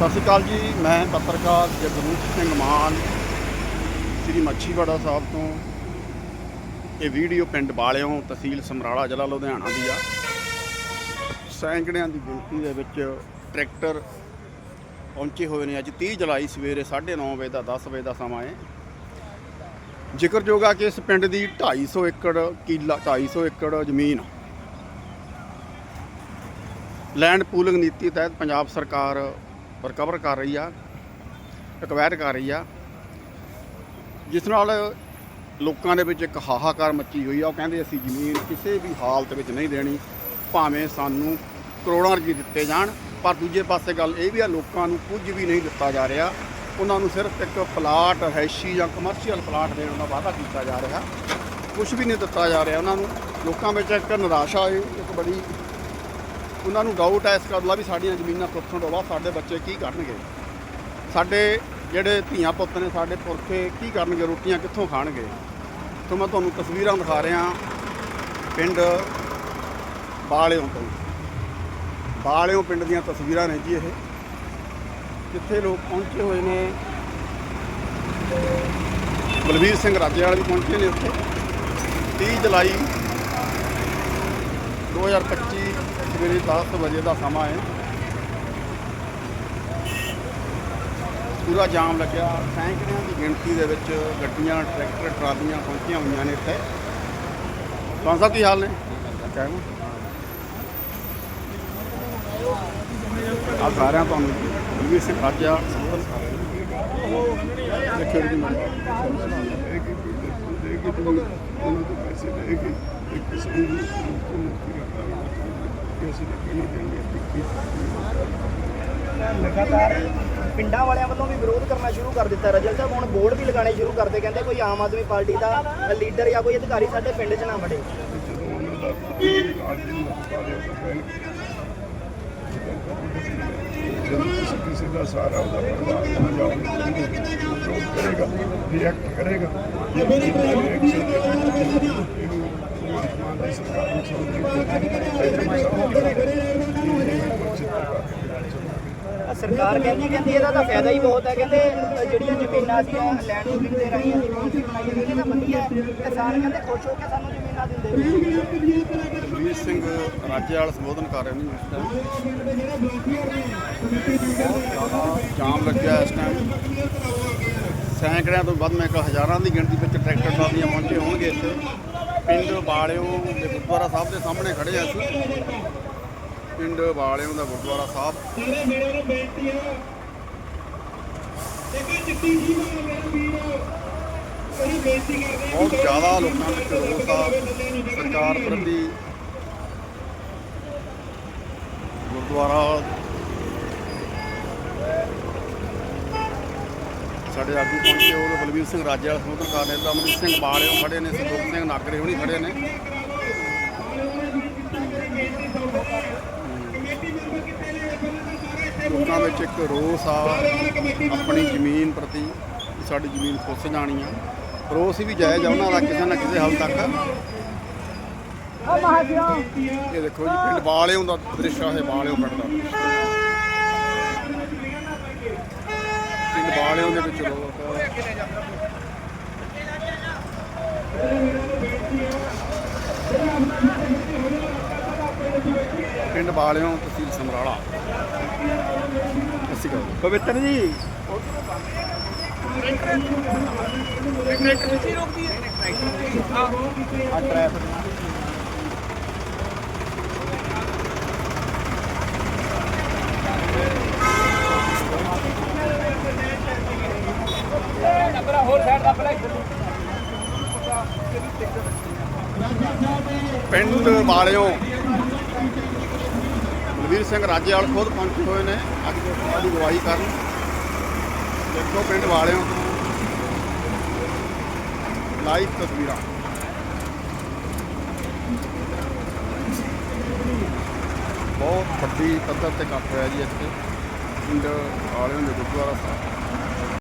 ਸਤਿ ਸ਼੍ਰੀ ਅਕਾਲ ਜੀ, ਮੈਂ ਪੱਤਰਕਾਰ ਜਗਰੂਪ ਸਿੰਘ ਮਾਨ, ਸ੍ਰੀ ਮੱਛੀਵਾੜਾ ਸਾਹਿਬ ਤੋਂ। ਇਹ ਵੀਡੀਓ ਪਿੰਡ ਬਾਲਿਓ ਤਹਿਸੀਲ ਸਮਰਾਲਾ ਜ਼ਿਲ੍ਹਾ ਲੁਧਿਆਣਾ ਦੀ ਆ। ਸੈਂਕੜਿਆਂ ਦੀ ਗਿਣਤੀ ਦੇ ਵਿੱਚ ਟਰੈਕਟਰ ਪਹੁੰਚੇ ਹੋਏ ਨੇ। ਅੱਜ 30 ਜੁਲਾਈ ਸਵੇਰੇ 9:30 ਵਜੇ ਦਾ 10 ਵਜੇ ਦਾ ਸਮਾਂ ਹੈ ਜ਼ਿਕਰਯੋਗ ਆ ਕਿ ਇਸ ਪਿੰਡ ਦੀ 250 ਏਕੜ ਕਿੱਲਾ 250 ਏਕੜ ਜ਼ਮੀਨ ਲੈਂਡ ਪੂਲਿੰਗ ਨੀਤੀ ਤਹਿਤ ਪੰਜਾਬ ਸਰਕਾਰ ਰਿਕਵਰ ਕਰ ਰਹੀ ਆ ਐਕਵਾਇਰ ਕਰ ਰਹੀ ਆ। ਜਿਸ ਨਾਲ ਲੋਕਾਂ ਦੇ ਵਿੱਚ ਇੱਕ ਹਾਹਾਕਾਰ ਮੱਚੀ ਹੋਈ ਆ। ਉਹ ਕਹਿੰਦੇ ਅਸੀਂ ਜ਼ਮੀਨ ਕਿਸੇ ਵੀ ਹਾਲਤ ਵਿੱਚ ਨਹੀਂ ਦੇਣੀ, ਭਾਵੇਂ ਸਾਨੂੰ ਕਰੋੜਾਂ ਰੁਪਏ ਦਿੱਤੇ ਜਾਣ। ਪਰ ਦੂਜੇ ਪਾਸੇ ਗੱਲ ਇਹ ਵੀ ਆ, ਲੋਕਾਂ ਨੂੰ ਕੁਝ ਵੀ ਨਹੀਂ ਦਿੱਤਾ ਜਾ ਰਿਹਾ। ਉਹਨਾਂ ਨੂੰ ਸਿਰਫ ਇੱਕ ਪਲਾਟ ਹੈਸ਼ੀ ਜਾਂ ਕਮਰਸ਼ੀਅਲ ਪਲਾਟ ਦੇਣ ਦਾ ਵਾਅਦਾ ਕੀਤਾ ਜਾ ਰਿਹਾ। ਕੁਝ ਵੀ ਨਹੀਂ ਦਿੱਤਾ ਜਾ ਰਿਹਾ ਉਹਨਾਂ ਨੂੰ। ਲੋਕਾਂ ਵਿੱਚ ਇੱਕ ਨਿਰਾਸ਼ਾ ਹੈ ਇੱਕ ਬੜੀ ਉਹਨਾਂ ਨੂੰ ਡਾਊਟ ਹੈ ਇਸ ਗੱਲ ਦਾ ਵੀ ਸਾਡੀਆਂ ਜ਼ਮੀਨਾਂ ਸੁੱਖਣ ਤੋਂ ਬਾਅਦ ਸਾਡੇ ਬੱਚੇ ਕੀ ਕਰਨਗੇ। ਸਾਡੇ ਜਿਹੜੇ ਧੀਆਂ ਪੁੱਤ ਨੇ ਸਾਡੇ ਪੁਰਖੇ ਕੀ ਕਰਨਗੇ, ਰੋਟੀਆਂ ਕਿੱਥੋਂ ਖਾਣਗੇ? ਸੋ ਮੈਂ ਤੁਹਾਨੂੰ ਤਸਵੀਰਾਂ ਦਿਖਾ ਰਿਹਾ ਪਿੰਡ ਬਾਲਿਓ ਤੋਂ। ਬਾਲਿਓ ਪਿੰਡ ਦੀਆਂ ਤਸਵੀਰਾਂ ਨੇ ਜੀ ਇਹ। ਜਿੱਥੇ ਲੋਕ ਪਹੁੰਚੇ ਹੋਏ ਨੇ। ਬਲਵੀਰ ਸਿੰਘ ਰਾਜੇਵਾਲ ਵੀ ਪਹੁੰਚੇ ਨੇ ਉੱਥੇ। 30 ਜੁਲਾਈ 2025 ਸਵੇਰੇ 10 ਵਜੇ ਦਾ ਸਮਾਂ ਹੈ ਪੂਰਾ ਜਾਮ ਲੱਗਿਆ ਸੈਂਕੜਿਆਂ ਦੀ ਗਿਣਤੀ ਦੇ ਵਿੱਚ ਗੱਡੀਆਂ ਟਰੈਕਟਰ ਟਰਾਲੀਆਂ ਪਹੁੰਚੀਆਂ ਹੋਈਆਂ ਨੇ ਇੱਥੇ ਕੌਣ ਸਾਹਿਬ ਕੀ ਹਾਲ ਨੇ ਕਾਇਮ ਆ ਸਾਰਿਆਂ ਤੁਹਾਨੂੰ ਬਲਵੀਰ ਸਿੰਘ ਰਾਜਾ ਸੰਬੋਧਨ ਕਰ ਰਹੇ ਨੇ ਦੇਖਿਓ ਜੀ ਮੈਂ ਲਗਾਤਾਰ ਪਿੰਡਾਂ ਵਾਲਿਆਂ ਵੱਲੋਂ ਵੀ ਵਿਰੋਧ ਕਰਨਾ ਸ਼ੁਰੂ ਕਰ ਦਿੱਤਾ। ਰਜਲ ਸਾਹਿਬ ਹੁਣ ਬੋਰਡ ਵੀ ਲਗਾਣੇ ਸ਼ੁਰੂ ਕਰਦੇ, ਕਹਿੰਦੇ ਕੋਈ ਆਮ ਆਦਮੀ ਪਾਰਟੀ ਦਾ ਲੀਡਰ ਜਾਂ ਕੋਈ ਅਧਿਕਾਰੀ ਸਾਡੇ ਪਿੰਡ 'ਚ ਨਾ ਵੜੇ। ਕਿਸੇ ਦਾ ਸਾਰਾ ਉਹਦਾ ਪ੍ਰਭਾਵ ਨਾ ਕਰੇਗਾ ਰਿਐਕਟ ਕਰੇਗਾ ਸਰਕਾਰ ਨੂੰ ਸਰਕਾਰ ਕਹਿੰਦੀ ਕਹਿੰਦੀ ਇਹਦਾ ਤਾਂ ਫਾਇਦਾ ਹੀ ਬਹੁਤ ਹੈ, ਕਹਿੰਦੇ ਜਿਹੜੀਆਂ ਜ਼ਮੀਨਾਂ ਸੀ ਲੈਂਡ ਪੂਲਿੰਗ ਦੇ ਰਾਹੀਂ ਅਸੀਂ ਪਾਲਿਸੀ ਬਣਾਈ ਹੈ ਕਹਿੰਦੇ ਵਧੀਆ ਕਿਸਾਨ ਕਹਿੰਦੇ ਖੁਸ਼ ਹੋ ਕੇ ਸਾਨੂੰ ਜ਼ਮੀਨਾਂ ਦਿੰਦੇ ਬਲਵੀਰ ਸਿੰਘ, ਰਾਜੇ ਵਾਲਾ ਸੰਬੋਧਨ ਕਰ ਰਹੇ ਨੇ ਇਸ ਟਾਈਮ ਜਾਮ ਲੱਗਿਆ ਇਸ ਟਾਈਮ ਸੈਂਕੜਿਆਂ ਤੋਂ ਵੱਧ ਮੈਂ ਕਿਹਾ ਹਜ਼ਾਰਾਂ ਦੀ ਗਿਣਤੀ ਵਿੱਚ ਟਰੈਕਟਰ ਟਰਾਲੀਆਂ ਪਹੁੰਚੇ ਹੋਣਗੇ ਇੱਥੇ। ਪਿੰਡ ਬਾਲਿਓ ਦੇ ਗੁਰਦੁਆਰਾ ਸਾਹਿਬ ਦੇ ਸਾਹਮਣੇ ਖੜੇ ਆ ਅਸੀਂ। ਪਿੰਡ ਬਾਲਿਓ ਦਾ ਗੁਰਦੁਆਰਾ ਸਾਹਿਬ। ਬਹੁਤ ਜ਼ਿਆਦਾ ਲੋਕਾਂ ਵਿੱਚ ਰੋਸ ਆ ਸਰਕਾਰ ਪ੍ਰਤੀ। ਗੁਰਦੁਆਰਾ ਸਾਡੇ ਆਗੂ ਪਹੁੰਚੇ ਉਹ ਬਲਵੀਰ ਸਿੰਘ ਰਾਜੇ ਵਾਲਾ ਸੰਬੋਧਨ ਕਰ ਰਹੇ ਨੇ ਅਮਰੀਤ ਸਿੰਘ ਬਾਲਿਓ ਖੜੇ ਨੇ ਸੰਤੋਖ ਸਿੰਘ ਨਾਗਰੇ ਹੋਣੀ ਖੜੇ ਨੇ। ਲੋਕਾਂ ਵਿੱਚ ਇੱਕ ਰੋਸ ਆ ਆਪਣੀ ਜ਼ਮੀਨ ਪ੍ਰਤੀ ਕਿ ਸਾਡੀ ਜ਼ਮੀਨ ਖੁੱਸ ਜਾਣੀ ਆ। ਰੋਸ ਵੀ ਜਾਇਜ਼ ਆ ਉਹਨਾਂ ਦਾ ਕਿਸੇ ਨਾ ਕਿਸੇ ਹੱਦ ਤੱਕ। ਇਹ ਦੇਖੋ ਜੀ, ਪਿੰਡ ਬਾਲਿਓ ਦਾ ਦ੍ਰਿਸ਼ ਆ, ਇਹ ਬਾਲਿਓ ਪਿੰਡ ਦਾ। ਪਿੰਡ ਬਾਲਿਓ ਦੇ ਵਿੱਚ ਲੋਕ ਪਿੰਡ ਬਾਲਿਓ ਤਹਿਸੀਲ ਸਮਰਾਲਾ। ਅਸੀਂ ਕਹੋ ਪਵਿੱਤਰ ਜੀ। ਆ ਟ੍ਰੈਫਿਕ ਪਿੰਡ ਵਾਲਿਓ ਵੀਰ ਸਿੰਘ ਰਾਜੇਵਾਲ ਖੁਦ ਪਹੁੰਚੇ ਹੋਏ ਨੇ। ਅੱਜ ਦੇ ਦੀ ਗਵਾਹੀ ਕਰਨ। ਦੇਖੋ ਪਿੰਡ ਵਾਲਿਓ ਲਾਈਵ ਤਸਵੀਰਾਂ। ਬਹੁਤ ਵੱਡੀ ਪੱਧਰ ਤੇ ਕੱਪ ਹੋਇਆ ਜੀ ਇੱਥੇ। ਪਿੰਡ ਵਾਲਿਓ ਦੇ ਗੁਰਦੁਆਰਾ ਸਾਹਿਬ।